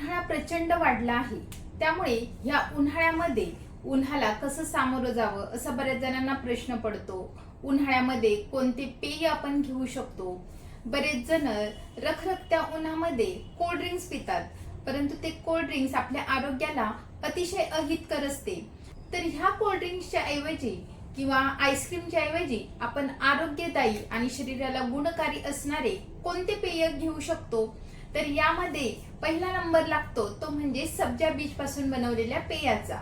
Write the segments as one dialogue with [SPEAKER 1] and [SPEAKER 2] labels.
[SPEAKER 1] उन्हाळा प्रचंड वाढला आहे. त्यामुळे ह्या उन्हाळ्यामध्ये उन्हाला कसं सामोरं जावं असा बऱ्याच जणांना प्रश्न पडतो. उन्हाळ्यामध्ये कोणते पेय आपण घेऊ शकतो? बरेच जण रखरखत्या उन्हामध्ये कोल्ड ड्रिंक्स पितात परंतु ते कोल्ड ड्रिंक्स आपल्या आरोग्याला अतिशय अहितकर असते. तर ह्या कोल्ड ड्रिंक्सच्या ऐवजी किंवा आईस्क्रीमच्या ऐवजी आपण आरोग्यदायी आणि शरीराला गुणकारी असणारे कोणते पेय घेऊ शकतो? तर यामध्ये पहिला नंबर लागतो तो म्हणजे सब्जा बीजपासून बनवलेल्या पेयाचा.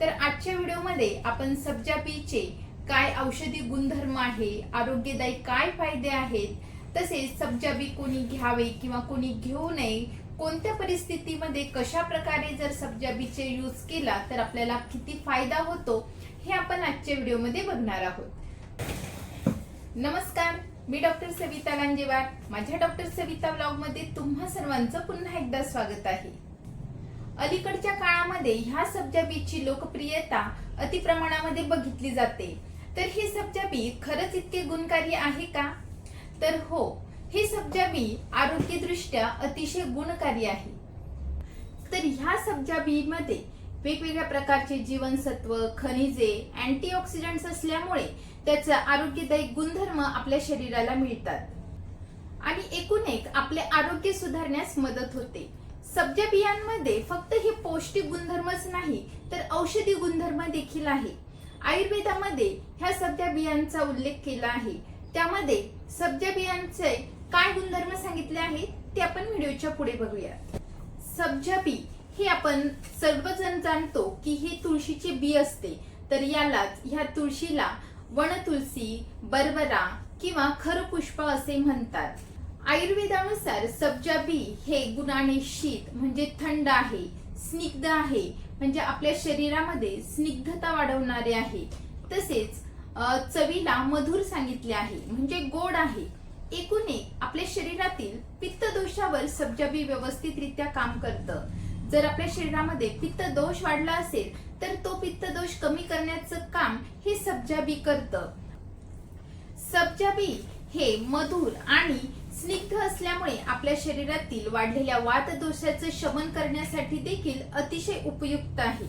[SPEAKER 1] तर आजच्या व्हिडिओमध्ये आपण सब्जा बीचे काय औषधी गुणधर्म आहे आरोग्यदायी काय फायदे आहेत तसेच सब्जा बी कोणी घ्यावे किंवा कोणी घेऊ नये कोणत्या परिस्थितीमध्ये कशा प्रकारे जर सब्जा बीचे यूज केला तर आपल्याला किती फायदा होतो हे आपण आजच्या व्हिडिओमध्ये बघणार आहोत. नमस्कार मी डॉक्टर सविता लांजेवाड माझ्या डॉक्टर सविता ब्लॉगमध्ये तुम्हा सर्वांचं पुन्हा एकदा स्वागत आहे. अलीकडच्या काळामध्ये ह्या सबजाबीची लोकप्रियता अति प्रमाणामध्ये बघितली जाते. तर ही सब्जा बी खरंच इतके गुणकारी आहे का? तर हो ही सब्जा बी आरोग्यदृष्ट्या अतिशय गुणकारी आहे. तर ह्या सब्जा बी मध्ये वेगवेगळ्या प्रकारचे जीवनसत्व खनिजे अँटीऑक्सिडंट्स असल्यामुळे त्याचा आरोग्यदायी गुणधर्म आपल्या शरीराला मिळतात. आणि एकूण एक आपले आरोग्य सुधारण्यास मदत होते. सब्जा बियांमध्ये फक्त हे पौष्टिक गुणधर्मच नाही तर औषधी गुणधर्म देखील आहे. आयुर्वेदामध्ये ह्या सब्जा बियांचा उल्लेख केला आहे. त्यामध्ये सब्जा बियांचे काय गुणधर्म सांगितले आहेत ते आपण व्हिडिओच्या पुढे बघूया सब्जा बी हे आपण सर्वजण जाणतो की ही तुळशीचे बी असते. तर यालाच ह्या तुळशीला वनतुलसी बरबरा किंवा खरपुष्प असे म्हणतात. आयुर्वेदानुसार सब्जा बी हे गुणाने शीत म्हणजे थंड आहे स्निग्ध आहे म्हणजे आपल्या शरीरामध्ये स्निग्धता वाढवणारे आहे. तसेच चवीला मधुर सांगितले आहे म्हणजे गोड आहे. एकूण एक आपल्या शरीरातील पित्त दोषावर सब्जा बी व्यवस्थितरित्या काम करतं. जर आपल्या शरीरामध्ये पित्त दोष वाढला असेल तर तो पित्त दोष कमी करण्याचं काम हे सब्जाबी करतं. हे मधुर आणि स्निग्ध असल्यामुळे आपल्या शरीरातील वाढलेल्या वात दोषाचं शमन करण्यासाठी देखील अतिशय उपयुक्त आहे.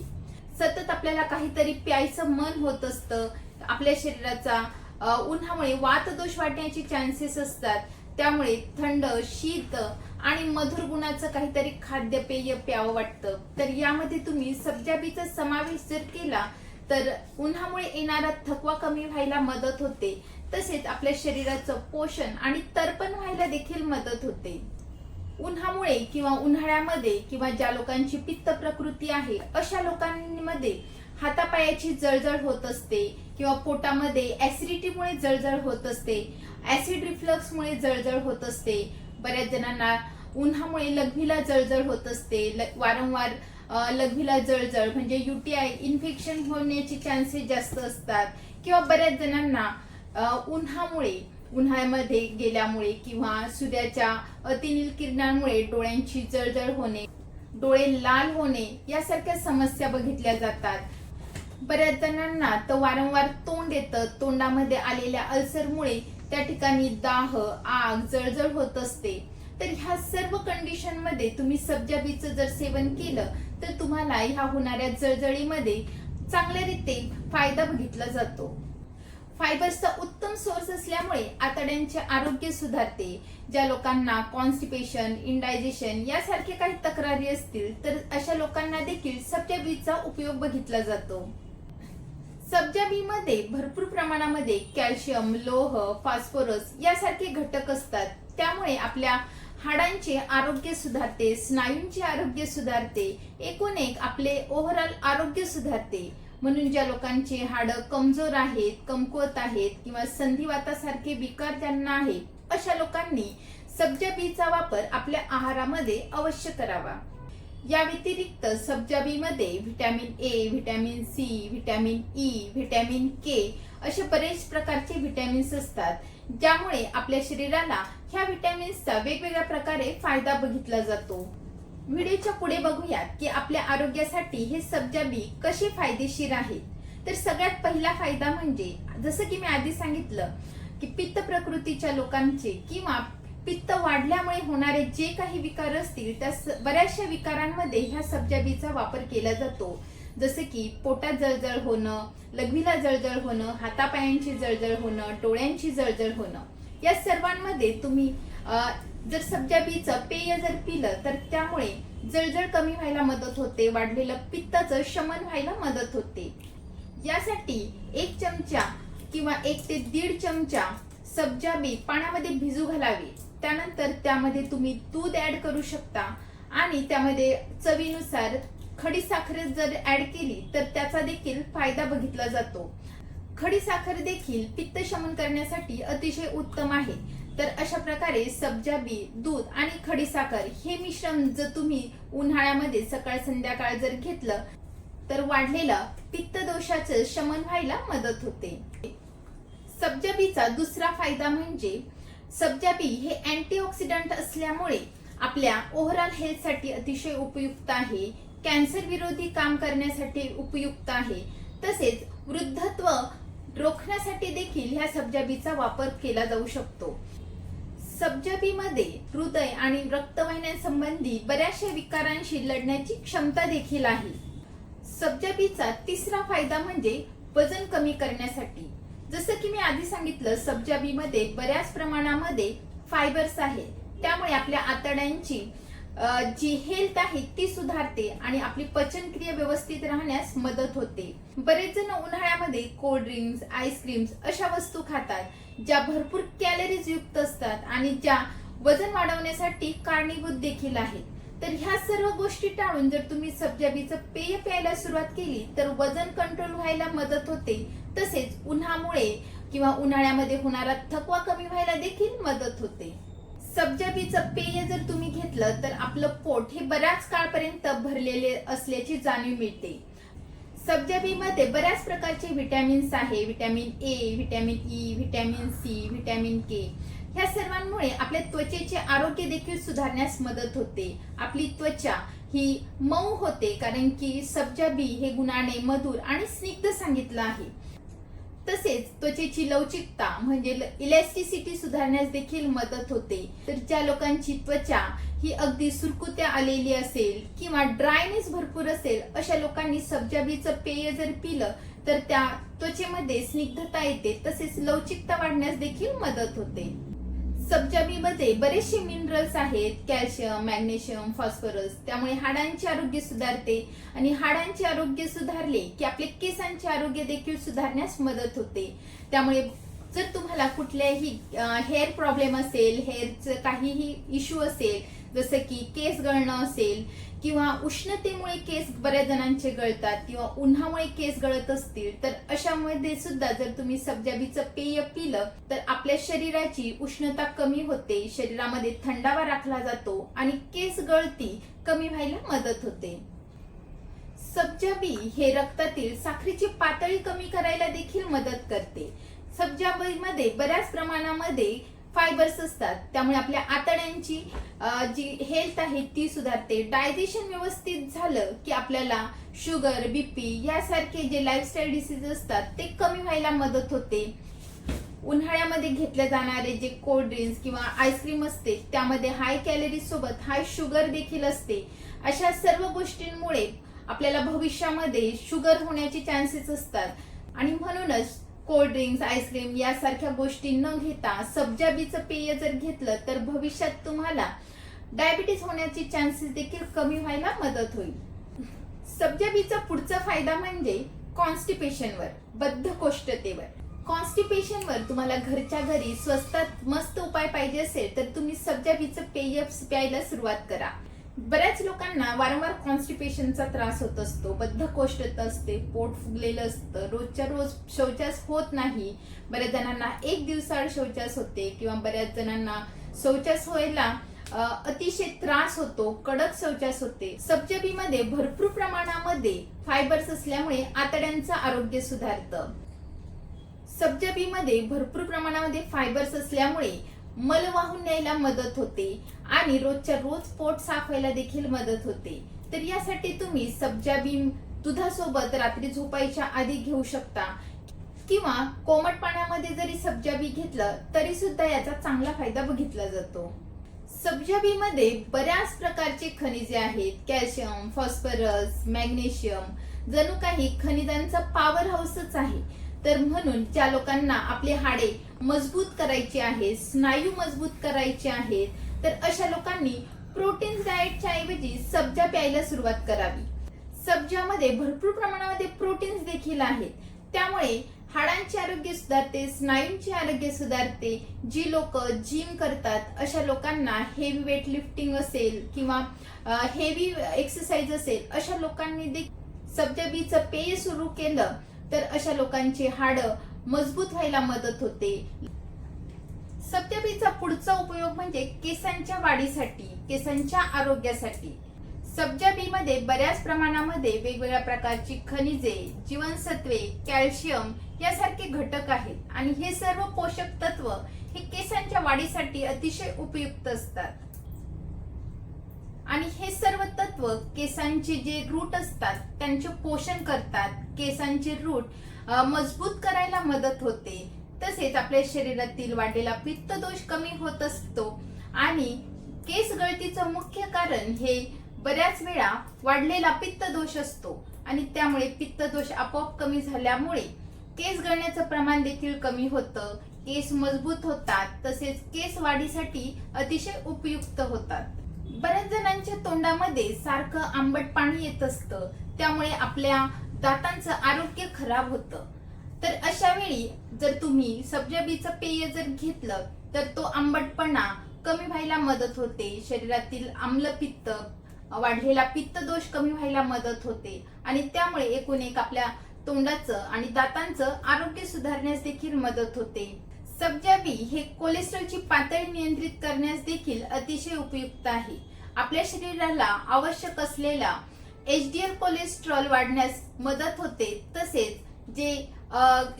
[SPEAKER 1] सतत आपल्याला काहीतरी प्यायचं मन होत असतं. आपल्या शरीराचा उन्हामुळे वात दोष वाढण्याचे चान्सेस असतात. त्यामुळे थंड शीत आणि मधुर गुणाचं काहीतरी खाद्यपेय प्यावं वाटतं. तर यामध्ये तुम्ही सब्जाबीचा समावेश जर केला तर उन्हामुळे येणारा थकवा कमी व्हायला मदत होते. तसेच आपल्या शरीराचं पोषण आणि तर्पण व्हायला देखील मदत होते. उन्हामुळे किंवा उन्हाळ्यामध्ये किंवा ज्या लोकांची पित्त प्रकृती आहे अशा लोकांमध्ये हातापायाची जळजळ होत असते किंवा पोटामध्ये ऍसिडिटीमुळे जळजळ होत असते ऍसिड रिफ्लक्समुळे जळजळ होत असते बऱ्याच जणांना उन्हामुळे लघवीला जळजळ होत असते. ल- वारंवार लघवीला जळजळ म्हणजे युटीआय इन्फेक्शन होण्याचे चान्सेस जास्त असतात. किंवा बऱ्याच जणांना उन्हामुळे उन्हाळ्यामध्ये गेल्यामुळे किंवा सूर्याच्या अतिनील किरणांमुळे डोळ्यांची जळजळ होणे डोळे लाल होणे यासारख्या समस्या बघितल्या जातात. बऱ्याच जणांना तर वारंवार तोंड येतं. तोंडामध्ये आलेल्या अल्सरमुळे त्या ठिकाणी दाह आग जळजळ होत असते. तर ह्या सर्व कंडिशनमध्ये तुम्ही सब्जाबीचं जर सेवन केलं तर तुम्हाला ह्या होणाऱ्या जळजळीमध्ये चांगल्या रीते फायदा बघितला जातो. फायबर्सचा उत्तम सोर्स असल्यामुळे आतड्यांचे आरोग्य सुधारते. ज्या लोकांना कॉन्स्टिपेशन इंडायजेशन यासारखे काही तक्रारी असतील तर अशा लोकांना देखील सब्जा बीजचा उपयोग बघितला जातो. सब्जा बी भरपूर प्रमाणामध्ये कॅल्शियम लोह फॉस्फरस यासारखे घटक असतात. त्यामुळे आपल्या हाडांचे आरोग्य सुधारते स्नायूंचे आरोग्य सुधारते एकूण एक आपले ओव्हरऑल आरोग्य सुधारते. म्हणून ज्या लोकांचे हाड कमजोर आहेत कमकुवत आहेत किंवा संधिवातासारखे विकार ज्यांना आहेत अशा लोकांनी सब्जा बीचा वापर आपल्या आहारामध्ये अवश्य करावा. या व्यतिरिक्त सबजाबीमध्ये vitamin A vitamin C vitamin E vitamin K असे बरेच प्रकारचे व्हिटॅमिन्स असतात ज्यामुळे आपल्या शरीराला ह्या व्हिटॅमिन्सचा वेगवेगळ्या प्रकारे फायदा बघितला जातो. व्हिडिओच्या पुढे बघूयात की आपल्या आरोग्यासाठी हे सबजाबी कसे फायदेशीर आहेत. तर सगळ्यात पहिला फायदा म्हणजे जसं की मी आधी सांगितलं की पित्त प्रकृतीच्या लोकांचे किंवा पित्त वाढल्यामुळे होणारे जे काही विकार असतील त्या बऱ्याचशा विकारांमध्ये ह्या सब्जा बीचा वापर केला जातो. जसे की पोटात जळजळ होणं लघवीला जळजळ होणं हातापायांची जळजळ होणं डोळ्यांची जळजळ होणं. या सर्वांमध्ये तुम्ही जर सब्जा बीचं पेय जर पिलं तर त्यामुळे जळजळ कमी व्हायला मदत होते वाढलेलं पित्ताचं शमन व्हायला मदत होते. यासाठी एक चमचा किंवा एक ते दीड चमचा सब्जा बी पाण्यामध्ये भिजू घालावी. त्यानंतर त्यामध्ये तुम्ही दूध ऍड करू शकता. आणि त्यामध्ये चवीनुसार खडी साखर जर ऍड केली तर त्याचा देखील फायदा बघितला जातो. खडी साखर देखील पित्त शमन करण्यासाठी अतिशय उत्तम आहे. तर अशा प्रकारे सब्जा बी दूध आणि खडी साखर हे मिश्रण जर तुम्ही उन्हाळ्यामध्ये सकाळ संध्याकाळ जर घेतलं तर वाढलेलं पित्त दोषाचं शमन व्हायला मदत होते. सब्जा बीचा दुसरा फायदा म्हणजे सब्जा बी हे अँटीऑक्सिडंट असल्यामुळे आपल्या ओव्हरऑल हेल्थसाठी अतिशय उपयुक्त आहे. कॅन्सर विरोधी काम करण्यासाठी उपयुक्त आहे. तसेच वृद्धत्व रोखण्यासाठी देखील ह्या सब्जाबीचा वापर केला जाऊ शकतो. सब्जबीमध्ये हृदय आणि रक्तवाहिन्यांसंबंधी बऱ्याचशा विकारांशी लढण्याची क्षमता देखील आहे. सब्जाबीचा तिसरा फायदा म्हणजे वजन कमी करण्यासाठी. जसं की मी आधी सांगितलं सब्जा मध्ये बऱ्याच प्रमाणामध्ये फायबर्स आहे. त्यामुळे आपल्या आतड्यांची जी हेल्थ आहे ती सुधारते आणि आपली पचनक्रिया व्यवस्थित राहण्यास मदत होते. बरेच जण उन्हाळ्यामध्ये कोल्ड ड्रिंक्स आईस्क्रीम्स अशा वस्तू खातात ज्या भरपूर कॅलरीज युक्त असतात आणि ज्या वजन वाढवण्यासाठी कारणीभूत देखील आहेत. तर ह्या सर्व गोष्टी टाळून जर तुम्ही सब्जाबीचं पेय प्यायला सुरुवात केली तर वजन कंट्रोल व्हायला मदत होते. तसेच उन्हामुळे किंवा उन्हाळ्यामध्ये होणारा थकवा कमी व्हायला देखील मदत होते. सब्जाबीचं पेय जर तुम्ही घेतलं तर आपलं पोट हे बऱ्याच काळपर्यंत भरलेले असल्याची जाणीव मिळते. सब्जाबीमध्ये बऱ्याच प्रकारचे व्हिटॅमिन्स आहे. Vitamin A vitamin E vitamin C vitamin K. ह्या सर्वांमुळे आपल्या त्वचेचे आरोग्य देखील सुधारण्यास मदत होते. आपली त्वचा ही मऊ होते कारण की सब्जा बी हे गुणाने मधुर आणि स्निग्ध सांगितलं आहे. तसेच त्वचेची लवचिकता म्हणजे इलॅस्टिसिटी सुधारण्यास देखील मदत होते. तर ज्या लोकांची त्वचा ही अगदी सुरकुत्या आलेली असेल किंवा ड्रायनेस भरपूर असेल अशा लोकांनी सब्जाबीचं पेय जर पिलं तर त्या त्वचेमध्ये स्निग्धता येते. तसेच लवचिकता वाढण्यास देखील मदत होते. सबजमीमध्ये बरेचसे मिनरल्स आहेत कॅल्शियम मॅग्नेशियम फॉस्फरस त्यामुळे हाडांचे आरोग्य सुधारते आणि हाडांचे आरोग्य सुधारले की आपले केसांचे आरोग्य देखील सुधारण्यास मदत होते. त्यामुळे जर तुम्हाला कुठल्याही हेअर प्रॉब्लेम असेल हेअरचं काहीही इश्यू असेल जसं की केस गळणं असेल किंवा उष्णतेमुळे केस बऱ्याच जणांचे गळतात किंवा उन्हामुळे केस गळत असतील तर अशामध्ये सुद्धा जर तुम्ही सबजाबीचं पेय पिलं तर आपल्या शरीराची उष्णता कमी होते शरीरामध्ये थंडावा राखला जातो आणि केस गळती कमी व्हायला मदत होते. सबजाबी हे रक्तातील साखरेची पातळी कमी करायला देखील मदत करते. सबजाबीमध्ये बऱ्याच प्रमाणामध्ये फायबर्स असतात. त्यामुळे आपल्या आतड्यांची जी हेल्थ आहे ती सुधारते. डायजेशन व्यवस्थित झालं की आपल्याला शुगर बीपी यासारखे जे लाईफस्टाईल डिसीज असतात ते कमी व्हायला मदत होते. उन्हाळ्यामध्ये घेतले जाणारे जे कोल्ड ड्रिंक्स किंवा आईस्क्रीम असते त्यामध्ये हाय कॅलरी सोबत हाय शुगर देखील असते. अशा सर्व गोष्टींमुळे आपल्याला भविष्यामध्ये शुगर होण्याचे चान्सेस असतात. आणि म्हणूनच कोल्ड ड्रिंक्स आईस्क्रीम यासारख्या गोष्टी न घेता सब्जाबीचं पेय जर घेतलं तर भविष्यात तुम्हाला डायबिटीस होण्याची चान्सेस देखील कमी व्हायला मदत होईल. सब्जाबीचा पुढचा फायदा म्हणजे कॉन्स्टिपेशनवर बद्धकोष्ठतेवर कॉन्स्टिपेशनवर तुम्हाला घरच्या घरी स्वस्तात मस्त उपाय पाहिजे असेल तर तुम्ही सब्जाबीचं पेय प्यायला सुरुवात करा. बऱ्याच लोकांना वारंवार कॉन्स्टिपेशनचा त्रास होत असतो बद्धकोष्ठता असते पोट फुगलेलं असतं रोजच्या रोज शौचास होत नाही. बऱ्याच जणांना एक दिवसाआड शौचास होते किंवा बऱ्याच जणांना शौचास व्हायला अतिशय त्रास होतो कडक शौचास होते. सब्जबीमध्ये भरपूर प्रमाणामध्ये फायबर्स असल्यामुळे आतड्यांचं आरोग्य सुधारतं. सबजबीमध्ये भरपूर प्रमाणामध्ये फायबर्स असल्यामुळे मल वाहून न्यायला मदत होते आणि रोजच्या रोज पोट साफायला देखील मदत होते. तर यासाठी तुम्ही सब्जाबी दुधासोबत रात्री झोपायच्या आधी घेऊ शकता. किंवा कोमट पाण्यामध्ये जरी सब्जा बी घेतलं तरी सुद्धा याचा चांगला फायदा बघितला जातो. सब्जा बी मध्ये बऱ्याच प्रकारचे खनिजे आहेत. कॅल्शियम फॉस्फरस मॅग्नेशियम जणू काही खनिजांचा पॉवर हाऊसच आहे. तर म्हणून ज्या लोकांना आपले हाडे मजबूत करायचे आहेत स्नायू मजबूत करायचे आहेत तर अशा लोकांनी प्रोटीन डाएटच्या ऐवजी सब्जा प्यायला सुरुवात करावी. सब्जामध्ये भरपूर प्रमाणामध्ये प्रोटीन्स देखील आहेत. त्यामुळे हाडांचे आरोग्य सुधारते स्नायूंचे आरोग्य सुधारते जी लोक जिम करतात अशा लोकांना हेवी वेट लिफ्टिंग असेल किंवा हेवी एक्सरसाइज असेल अशा लोकांनी देखील सब्जा बीचं पेय सुरू केलं तर अशा लोकांची हाडं मजबूत व्हायला मदत होते. सब्जा पुढचा उपयोग म्हणजे केसांच्या वाढीसाठी केसांच्या आरोग्यासाठी. सब्जा मध्ये बऱ्याच प्रमाणामध्ये वेगवेगळ्या प्रकारची खनिजे जीवनसत्वे कॅल्शियम यासारखे घटक आहेत आणि हे सर्व पोषक तत्व हे केसांच्या वाढीसाठी अतिशय उपयुक्त असतात. आणि हे सर्व तत्व केसांचे जे रूट असतात त्यांचे पोषण करतात. केसांचे रूट मजबूत करायला मदत होते. तसेच आपल्या शरीरातील वाढलेला पित्त दोष कमी होत असतो. आणि केस गळतीचं मुख्य कारण हे बऱ्याच वेळा वाढलेला पित्त दोष असतो. आणि त्यामुळे पित्त दोष आपोआप कमी झाल्यामुळे केस गळण्याचं प्रमाण देखील कमी होतं. केस मजबूत होतात. तसेच केस वाढीसाठी अतिशय उपयुक्त होतात. बऱ्याच जणांच्या तोंडामध्ये सारखं आंबट पाणी येत असतं. त्यामुळे आपल्या दातांचं आरोग्य खराब होतं. तर अशा वेळी जर तुम्ही सब्जाबीचं पेय जर घेतलं तर तो आंबटपणा कमी व्हायला मदत होते. शरीरातील आम्लपित्त वाढलेला पित्त दोष कमी व्हायला मदत होते. आणि त्यामुळे एकूण एक आपल्या तोंडाचं आणि दातांचं आरोग्य सुधारण्यास देखील मदत होते. सब्जाबी हे कोलेस्ट्रॉलची पातळी नियंत्रित करण्यास देखील अतिशय उपयुक्त आहे. आपल्या शरीराला आवश्यक असलेला एच डी एल कोलेस्ट्रॉल वाढण्यास मदत होते. तसेच जे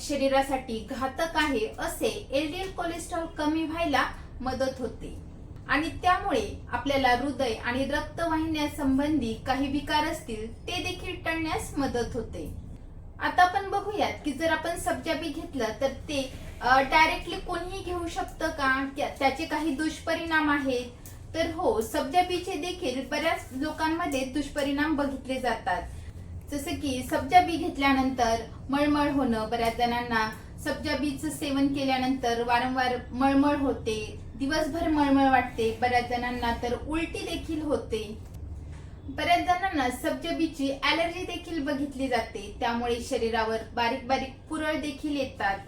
[SPEAKER 1] शरीरासाठी घातक आहे असे एल डी एल कोलेस्ट्रॉल कमी व्हायला मदत होते. आणि त्यामुळे आपल्याला हृदय आणि रक्तवाहिन्या संबंधी काही विकार असतील ते देखील टळण्यास मदत होते. आता आपण बघूयात की जर आपण सब्जाबी घेतलं तर ते डायरेक्टली कोणीही घेऊ शकतं का? त्याचे काही दुष्परिणाम आहेत. तर हो सब्जाबीचे देखील बऱ्याच लोकांमध्ये दुष्परिणाम बघितले जातात. जसं की सब्जाबी घेतल्यानंतर मळमळ होणं बऱ्याच जणांना सब्जाबीचं सेवन केल्यानंतर वारंवार मळमळ होते दिवसभर मळमळ वाटते बऱ्याच जणांना तर उलटी देखील होते. बऱ्याच जणांना सब्जाबीची अलर्जी देखील बघितली जाते त्यामुळे शरीरावर बारीक बारीक पुरळ देखील येतात.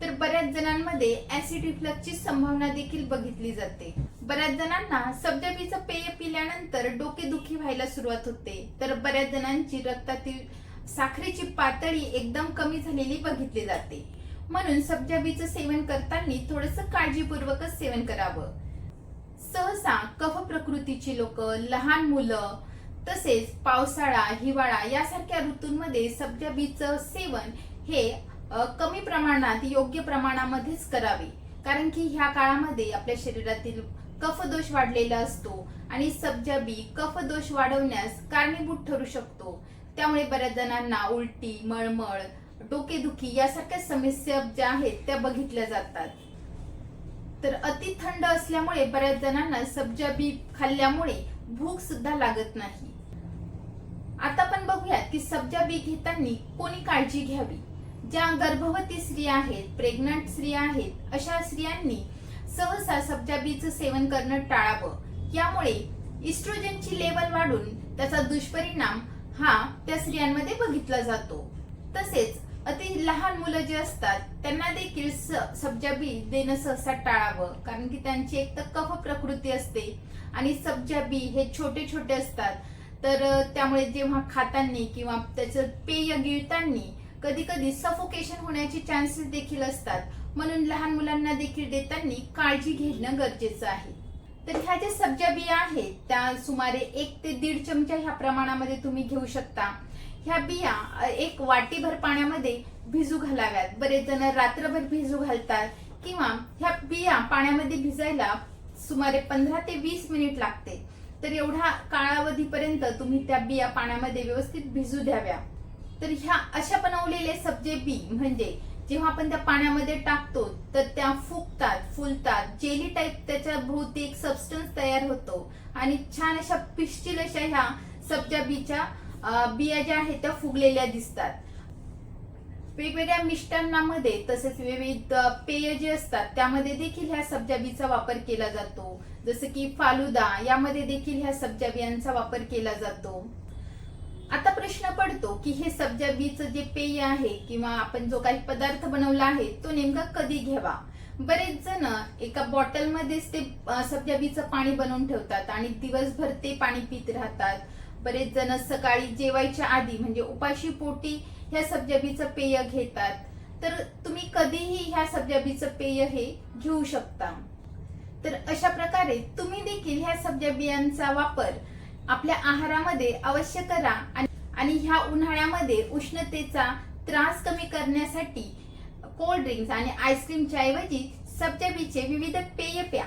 [SPEAKER 1] तर बऱ्याच जणांमध्ये ऍसिड रिफ्लक्सची संभावना देखील बघितली जाते. बऱ्याच जणांना सब्जाबीचं पेय पिल्यानंतर डोकेदुखी व्हायला सुरुवात होते. तर बऱ्याच जणांची रक्तातील साखरेची पातळी एकदम कमी झालेली बघितली जाते. म्हणून सब्जाबीचं सेवन करताना थोडस काळजीपूर्वकच सेवन करावं. सहसा कफ प्रकृतीची लोक लहान मुलं तसेच पावसाळा हिवाळा यासारख्या ऋतूंमध्ये सब्जाबीचं सेवन हे कमी प्रमाणात योग्य प्रमाणामध्येच करावे. कारण की ह्या काळामध्ये आपल्या शरीरातील कफदोष वाढलेला असतो आणि सब्जाबी कफदोष वाढवण्यास कारणीभूत ठरू शकतो. त्यामुळे बऱ्याच जणांना उलटी मळमळ डोकेदुखी यासारख्या समस्या ज्या आहेत त्या बघितल्या जातात. तर अति थंड असल्यामुळे बऱ्याच जणांना सब्जा बी खाल्ल्यामुळे भूक सुद्धा लागत नाही. आता आपण बघूयात की सब्जा बी घेताना कोणी काळजी घ्यावी? ज्या गर्भवती स्त्रिया आहेत प्रेग्नंट स्त्रिया आहेत अशा स्त्रियांनी सहसा सब्जाबीचं सेवन करणं टाळावं. यामुळे इस्ट्रोजनची लेवल वाढून त्याचा दुष्परिणाम हा त्या स्त्रियांमध्ये बघितला जातो. तसेच अति लहान मुलं जे असतात त्यांना देखील स- सब्जा बी देणं सहसा टाळावं. कारण की त्यांची एक तर कफ प्रकृती असते आणि सब्जा बी हे छोटे छोटे असतात. तर त्यामुळे जेव्हा खाताना किंवा त्याचं पेय गिळताना कधी कधी सफोकेशन होण्याचे चान्सेस देखील असतात. म्हणून लहान मुलांना देखील देताना काळजी घेणं गरजेचं आहे. तर ह्या ज्या सब्जा बिया आहेत त्या सुमारे एक ते दीड चमचा ह्या प्रमाणामध्ये तुम्ही घेऊ शकता. ह्या बिया एक वाटीभर पाण्यामध्ये भिजू घालाव्यात. बरेच जण रात्रभर भिजू घालतात किंवा ह्या बिया पाण्यामध्ये भिजायला सुमारे पंधरा ते वीस मिनिट लागते. तर एवढा काळावधीपर्यंत तुम्ही त्या बिया पाण्यामध्ये व्यवस्थित भिजू द्याव्या. तर ह्या अशा बनवलेले सब्जे बी म्हणजे जेव्हा आपण त्या पाण्यामध्ये टाकतो तर त्या फुगतात फुलतात. जेली टाईप त्याच्या भोवती एक सबस्टन्स तयार होतो. आणि छान अशा पिश्चिल अशा ह्या सब्जा बीच्या बिया ज्या आहेत त्या फुगलेल्या दिसतात. वेगवेगळ्या मिष्टांनामध्ये तसेच विविध पेय जे असतात त्यामध्ये देखील ह्या सब्जा बीचा वापर केला जातो. जसं की फालुदा यामध्ये देखील ह्या सब्जा बियांचा वापर केला जातो. आता प्रश्न पडतो की हे सब्जा बीचं जे पेय आहे किंवा आपण जो काही पदार्थ बनवला आहे तो नेमका कधी घ्यावा? बरेच जण एका बॉटलमध्येच ते सब्जा बीचं पाणी बनवून ठेवतात आणि दिवसभर ते पाणी पित राहतात. बरेच जण सकाळी जेवायच्या आधी म्हणजे उपाशी पोटी ह्या सब्जाबीचं पेय घेतात. तर तुम्ही कधीही ह्या सब्जाबीचं पेय हे घेऊ शकता. तर अशा प्रकारे तुम्ही देखील ह्या सब्जा बियांचा वापर आपल्या आहारामध्ये अवश्य करा आणि ह्या उन्हाळ्यामध्ये उष्णतेचा त्रास कमी करण्यासाठी कोल्ड ड्रिंक्स आणि आईस्क्रीमच्या ऐवजी सब्जा बीचे विविध पेय प्या.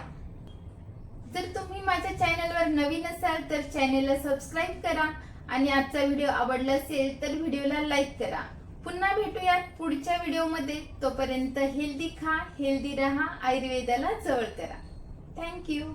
[SPEAKER 1] जर तुम्ही माझ्या चॅनलवर नवीन असाल तर चॅनलला सबस्क्राईब करा आणि आजचा व्हिडिओ आवडला असेल तर व्हिडिओला लाईक करा. पुन्हा भेटूयात पुढच्या व्हिडिओमध्ये. तोपर्यंत हेल्दी खा हेल्दी रहा आयुर्वेदाला जवळ करा. थँक्यू